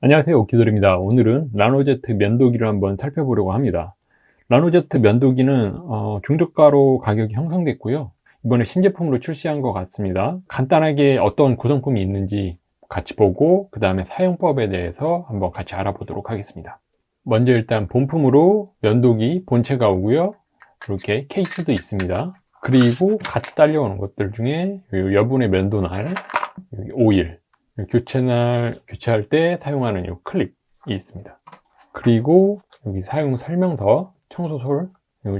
안녕하세요 오키돌입니다. 오늘은 라노제트 면도기를 한번 살펴보려고 합니다. 라노제트 면도기는 어, 중저가로 가격이 형성됐고요. 이번에 신제품으로 출시한 것 같습니다. 간단하게 어떤 구성품이 있는지 같이 보고 그 다음에 사용법에 대해서 한번 같이 알아보도록 하겠습니다. 먼저 일단 본품으로 면도기 본체가 오고요. 이렇게 케이스도 있습니다. 그리고 같이 딸려오는 것들 중에 요 여분의 면도날 오일 교체날 교체할 때 사용하는 이 클립이 있습니다. 그리고 여기 사용 설명서, 청소솔,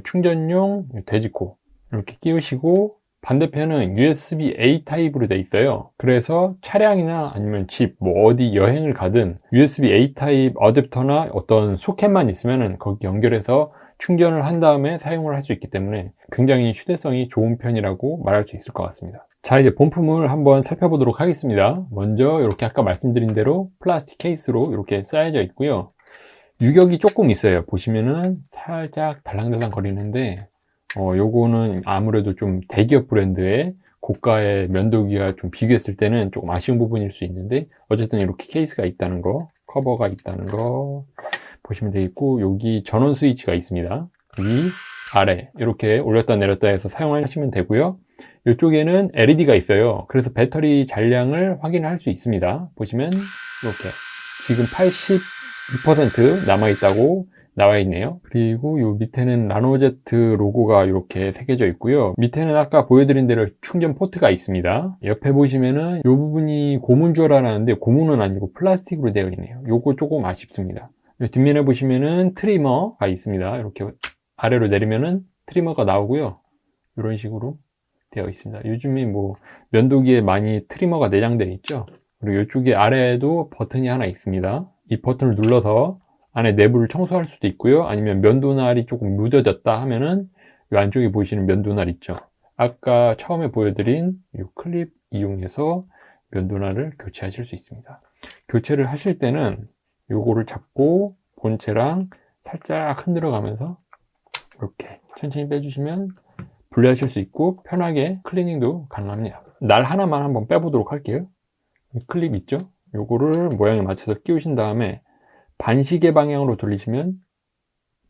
충전용 돼지코 이렇게 끼우시고 반대편은 USB-A 타입으로 되어 있어요. 그래서 차량이나 아니면 집, 뭐 어디 여행을 가든 USB-A 타입 어댑터나 어떤 소켓만 있으면 거기 연결해서 충전을 한 다음에 사용을 할 수 있기 때문에 굉장히 휴대성이 좋은 편이라고 말할 수 있을 것 같습니다. 자 이제 본품을 한번 살펴보도록 하겠습니다. 먼저 이렇게 아까 말씀드린 대로 플라스틱 케이스로 이렇게 쌓여져 있고요. 유격이 조금 있어요. 보시면은 살짝 달랑달랑 거리는데 어, 요거는 아무래도 좀 대기업 브랜드의 고가의 면도기와 좀 비교했을 때는 조금 아쉬운 부분일 수 있는데 어쨌든 이렇게 케이스가 있다는 거 커버가 있다는 거 보시면 되겠고 여기 전원 스위치가 있습니다 위 아래 이렇게 올렸다 내렸다 해서 사용하시면 되고요 이쪽에는 LED가 있어요. 그래서 배터리 잔량을 확인할 수 있습니다. 보시면 이렇게 지금 82% 남아 있다고 나와 있네요. 그리고 요 밑에는 라노제트 로고가 이렇게 새겨져 있고요. 밑에는 아까 보여드린 대로 충전 포트가 있습니다. 옆에 보시면은 이 부분이 고문 줄 알았는데 고문은 아니고 플라스틱으로 되어 있네요. 요거 조금 아쉽습니다. 뒷면에 보시면은 트리머가 있습니다. 이렇게 아래로 내리면은 트리머가 나오고요. 이런 식으로 되어 있습니다. 요즘에 뭐 면도기에 많이 트리머가 내장되어 있죠. 그리고 이쪽에 아래에도 버튼이 하나 있습니다. 이 버튼을 눌러서 안에 내부를 청소할 수도 있고요. 아니면 면도날이 조금 묻어졌다 하면은 이 안쪽에 보이시는 면도날 있죠. 아까 처음에 보여드린 이 클립 이용해서 면도날을 교체하실 수 있습니다. 교체를 하실 때는 요거를 잡고 본체랑 살짝 흔들어 가면서 이렇게 천천히 빼주시면 분리하실 수 있고 편하게 클리닝도 가능합니다. 날 하나만 한번 빼보도록 할게요. 클립 있죠? 요거를 모양에 맞춰서 끼우신 다음에 반시계 방향으로 돌리시면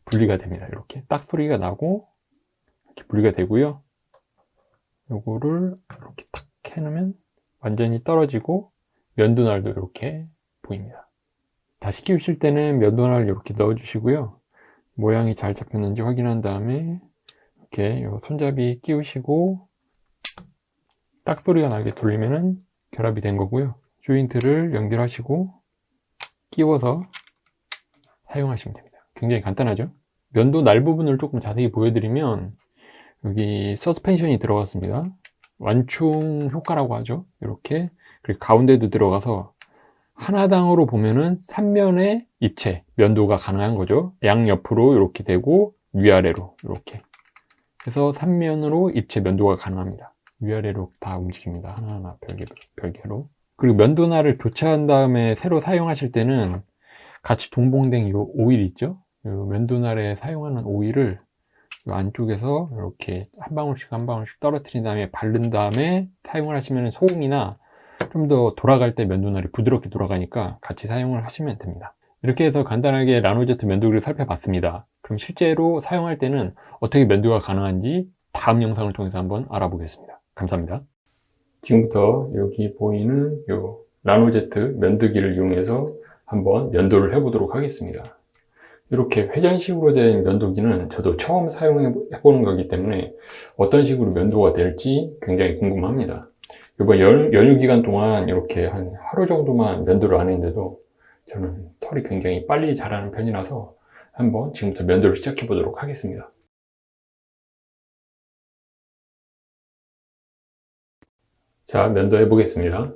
분리가 됩니다. 이렇게 딱 소리가 나고 이렇게 분리가 되고요. 요거를 이렇게 탁 해놓으면 완전히 떨어지고 면도날도 이렇게 보입니다. 다시 끼우실 때는 면도날 이렇게 넣어 주시고요. 모양이 잘 잡혔는지 확인한 다음에 이렇게 손잡이 끼우시고 딱 소리가 나게 돌리면은 결합이 된 거고요. 조인트를 연결하시고 끼워서 사용하시면 됩니다. 굉장히 간단하죠? 면도 날 부분을 조금 자세히 보여드리면 여기 서스펜션이 들어갔습니다. 완충 효과라고 하죠? 이렇게. 그리고 가운데도 들어가서 하나당으로 보면은 3면의 입체 면도가 가능한 거죠? 양옆으로 이렇게 되고 위아래로 이렇게 해서 3면으로 입체 면도가 가능합니다. 위아래로 다 움직입니다. 하나하나 별개, 별개로. 그리고 면도날을 교체한 다음에 새로 사용하실 때는 같이 동봉된 이 오일 있죠? 이 면도날에 사용하는 오일을 이 안쪽에서 이렇게 한 방울씩 한 방울씩 떨어뜨린 다음에 바른 다음에 사용을 하시면 소음이나 좀 더 돌아갈 때 면도날이 부드럽게 돌아가니까 같이 사용을 하시면 됩니다 이렇게 해서 간단하게 라노제트 면도기를 살펴봤습니다. 그럼 실제로 사용할 때는 어떻게 면도가 가능한지 다음 영상을 통해서 한번 알아보겠습니다. 감사합니다. 지금부터 여기 보이는 요 라노제트 면도기를 이용해서 한번 면도를 해보도록 하겠습니다. 이렇게 회전식으로 된 면도기는 저도 처음 사용해 보는 거기 때문에 어떤 식으로 면도가 될지 굉장히 궁금합니다. 이번 연, 연휴 기간 동안 이렇게 한 하루 정도만 면도를 안 했는데도 저는 털이 굉장히 빨리 자라는 편이라서 한번 지금부터 면도를 시작해 보도록 하겠습니다. 자, 면도해 보겠습니다.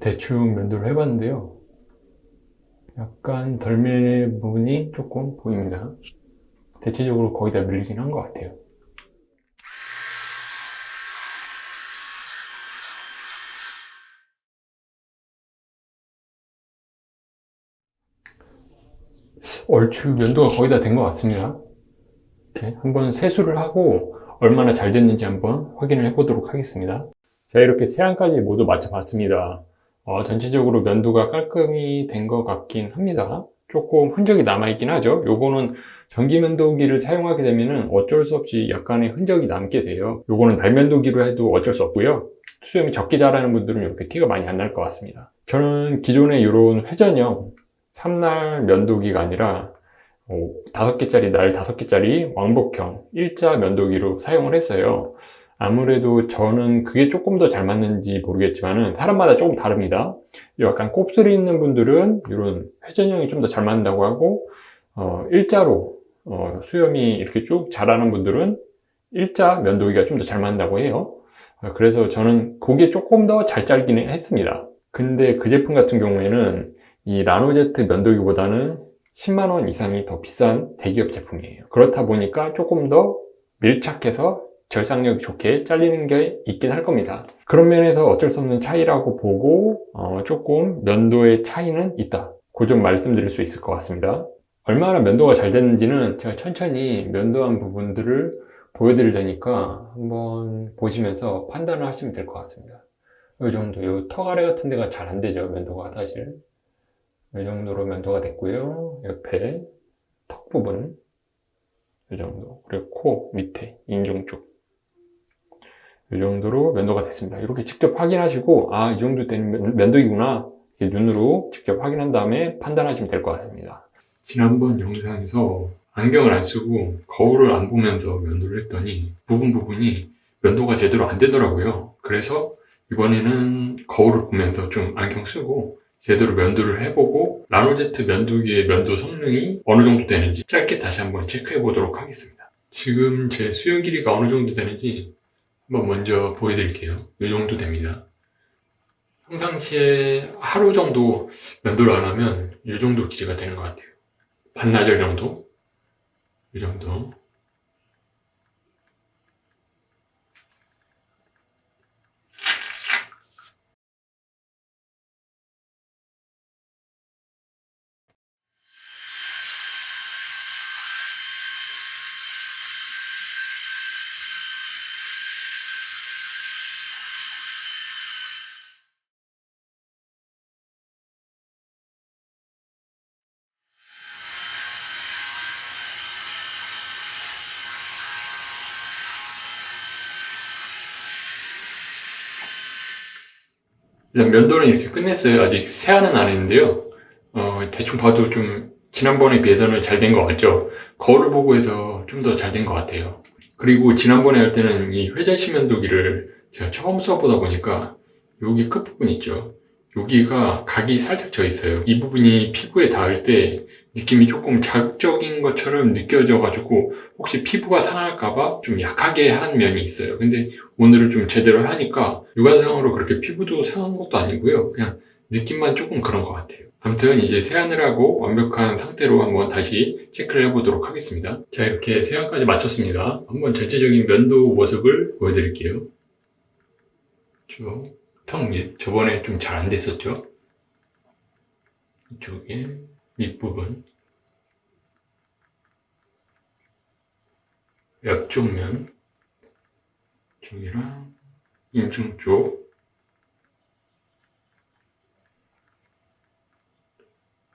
대충 면도를 해봤는데요. 약간 덜밀 부분이 조금 보입니다. 대체적으로 거의 다 밀리긴 한 것 같아요. 얼추 면도가 거의 다 된 것 같습니다. 이렇게 한번 세수를 하고 얼마나 잘 됐는지 한번 확인을 해보도록 하겠습니다. 자, 이렇게 세안까지 모두 마쳐봤습니다. 어, 전체적으로 면도가 깔끔히 된 것 같긴 합니다. 조금 흔적이 남아있긴 하죠. 요거는 전기 면도기를 사용하게 되면 어쩔 수 없이 약간의 흔적이 남게 돼요. 요거는 달면도기로 해도 어쩔 수 없고요. 수염이 적게 자라는 분들은 이렇게 티가 많이 안 날 것 같습니다. 저는 기존에 이런 회전형 3날 면도기가 아니라 어, 다섯 개짜리 날 다섯 개짜리 왕복형 일자 면도기로 사용을 했어요. 아무래도 저는 그게 조금 더 잘 맞는지 모르겠지만은 사람마다 조금 다릅니다. 약간 곱슬이 있는 분들은 이런 회전형이 좀 더 잘 맞는다고 하고 어, 일자로 어, 수염이 이렇게 쭉 자라는 분들은 일자 면도기가 좀 더 잘 맞는다고 해요. 어, 그래서 저는 그게 조금 더잘 짧기는 했습니다. 근데 그 제품 같은 경우에는 이 라노제트 면도기보다는 10만원 이상이 더 비싼 대기업 제품이에요. 그렇다 보니까 조금 더 밀착해서 절삭력이 좋게 잘리는 게 있긴 할 겁니다. 그런 면에서 어쩔 수 없는 차이라고 보고 어, 조금 면도의 차이는 있다. 그점 말씀드릴 수 있을 것 같습니다. 얼마나 면도가 잘 됐는지는 제가 천천히 면도한 부분들을 보여드릴 테니까 한번 보시면서 판단을 하시면 될 것 같습니다. 이 정도, 이 턱아래 같은 데가 잘 안 되죠, 면도가 사실. 이 정도로 면도가 됐고요. 옆에 턱 부분 이 정도 그리고 코 밑에 인중 쪽 이 정도로 면도가 됐습니다. 이렇게 직접 확인하시고 아 이 정도 된 면- 면도기구나 눈으로 직접 확인한 다음에 판단하시면 될 것 같습니다. 지난번 영상에서 안경을 안 쓰고 거울을 안 보면서 면도를 했더니 부분 부분이 면도가 제대로 안 되더라고요. 그래서 이번에는 거울을 보면서 좀 안경 쓰고 제대로 면도를 해보고 라노제트 면도기의 면도 성능이 어느 정도 되는지 짧게 다시 한번 체크해 보도록 하겠습니다. 지금 제 수영 길이가 어느 정도 되는지 한번 먼저 보여드릴게요. 이 정도 됩니다. 평상시에 하루 정도 면도를 안 하면 이 정도 길이가 되는 것 같아요. 반나절 정도? 이 정도. 면도는 이렇게 끝냈어요. 아직 세안은 안 했는데요. 어, 대충 봐도 좀 지난번에 비해서는 잘 된 것 같죠. 거울을 보고 해서 좀 더 잘 된 것 같아요. 그리고 지난번에 할 때는 이 회전식 면도기를 제가 처음 써보다 보니까 여기 끝부분 있죠. 여기가 각이 살짝 져 있어요. 이 부분이 피부에 닿을 때 느낌이 조금 자극적인 것처럼 느껴져가지고 혹시 피부가 상할까봐 좀 약하게 한 면이 있어요. 근데 오늘은 좀 제대로 하니까 육안상으로 그렇게 피부도 상한 것도 아니고요. 그냥 느낌만 조금 그런 것 같아요. 아무튼 이제 세안을 하고 완벽한 상태로 한번 다시 체크를 해보도록 하겠습니다. 자 이렇게 세안까지 마쳤습니다. 한번 전체적인 면도 모습을 보여드릴게요. 저, 턱 밑, 저번에 좀 잘 안 됐었죠? 이쪽에 밑부분. 옆쪽 면 쪽이랑 인중 쪽.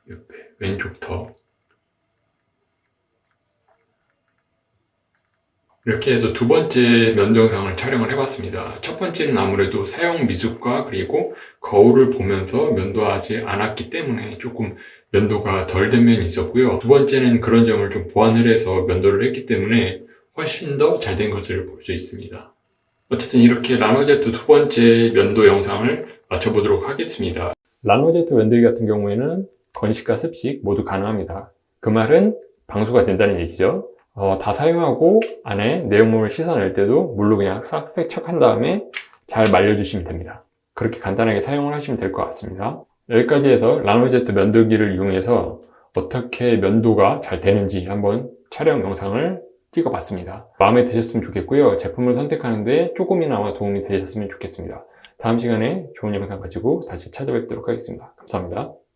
옆에 왼쪽 턱 이렇게 해서 두 번째 면도영상을 촬영을 해봤습니다. 첫 번째는 아무래도 사용 미숙과 그리고 거울을 보면서 면도하지 않았기 때문에 조금 면도가 덜 된 면이 있었고요. 두 번째는 그런 점을 좀 보완을 해서 면도를 했기 때문에 훨씬 더 잘 된 것을 볼 수 있습니다. 어쨌든 이렇게 라노제트 두 번째 면도 영상을 마쳐보도록 하겠습니다. 라노제트 면도기 같은 경우에는 건식과 습식 모두 가능합니다. 그 말은 방수가 된다는 얘기죠. 어, 다 사용하고 안에 내용물을 씻어낼 때도 물로 그냥 싹 세척한 다음에 잘 말려주시면 됩니다. 그렇게 간단하게 사용을 하시면 될 것 같습니다. 여기까지 해서 라노제트 면도기를 이용해서 어떻게 면도가 잘 되는지 한번 촬영 영상을 찍어봤습니다. 마음에 드셨으면 좋겠고요. 제품을 선택하는데 조금이나마 도움이 되셨으면 좋겠습니다. 다음 시간에 좋은 영상 가지고 다시 찾아뵙도록 하겠습니다. 감사합니다.